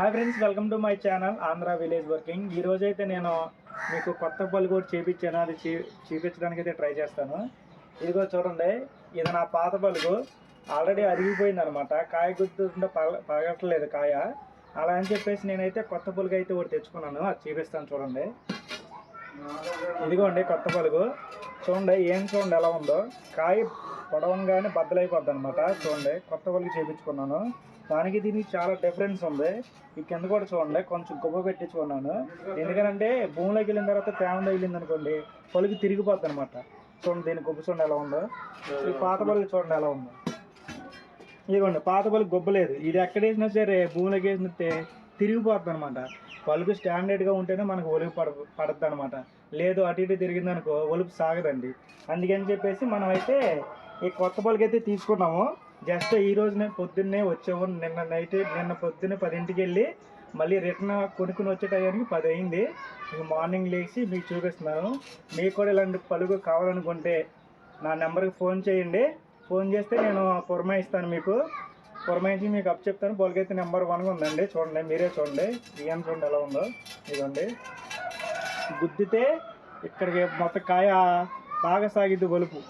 Hi friends welcome to my channel Andhra village working ఈరోజు అయితే నేను మీకు కొత్త పళ్ళు కూడా చేపించాను. అది చీ చూపించడానికి అయితే ట్రై చేస్తాను. ఇదిగో చూడండి ఇది నా పాత పలుగు ఆల్రెడీ అరిగిపోయింది అనమాట కాయ గుర్తుంటే పగ పగట్లేదు కాయ. అలా అని చెప్పేసి నేనైతే కొత్త పలుగు అయితే ఒకటి తెచ్చుకున్నాను. అది చూపిస్తాను చూడండి. ఇదిగోండి కొత్త పలుగు. చూడండి ఏం చూడండి ఎలా ఉందో. కాయ పొడవంగానే బద్దలైపోద్ది అనమాట చూడండి కొత్త పలుగు చేపించుకున్నాను. దానికి దీనికి చాలా డిఫరెన్స్ ఉంది. ఈ కింద కూడా చూడండి కొంచెం గుబ్బ పెట్టించుకున్నాను ఎందుకంటే భూమిలోకి వెళ్ళిన తర్వాత తేమ తగిలింది అనుకోండి పలుగు తిరిగిపోద్ది అనమాట చూడండి దీని గుబ్బ చూడండి ఎలా ఉందో. ఈ పాత పలుగు చూడండి ఎలా ఉందో. ఇదిగోండి పాత పలుగు గుబ్బలేదు. ఇది ఎక్కడ వేసినా సరే భూమిలోకి వేసినట్టే. తిరిగిపోతుంది అనమాట పలుపు స్టాండర్డ్గా ఉంటేనే మనకు ఒలుపు పడ పడుతుంది అనమాట లేదు అటు ఇటు తిరిగిందనుకో ఒలుపు సాగదండి. అందుకని చెప్పేసి మనం అయితే ఈ కొత్త పలుకు అయితే తీసుకున్నాము. జస్ట్ ఈ రోజునే పొద్దున్నే వచ్చాము. నిన్న నైట్ నిన్న పొద్దున్నే పదింటికి వెళ్ళి మళ్ళీ రిటర్న్ కొనుక్కుని వచ్చే టైంకి పది అయింది మీకు మార్నింగ్ లేచి మీకు చూపిస్తున్నాను. మీకు కూడా ఇలాంటి పలుకు కావాలనుకుంటే నా నెంబర్కి ఫోన్ చేయండి. ఫోన్ చేస్తే నేను పురమాయిస్తాను మీకు. పురమాయించి మీకు అప్ చెప్తాను. పొలకైతే నెంబర్ వన్గా ఉందండి. చూడండి మీరే చూడండి. బియ్యం చూడండి ఎలా ఉందో. ఇదిగోండి. గుద్దితే ఇక్కడికి మొత్తం కాయ బాగా సాగిద్ది గొలుపు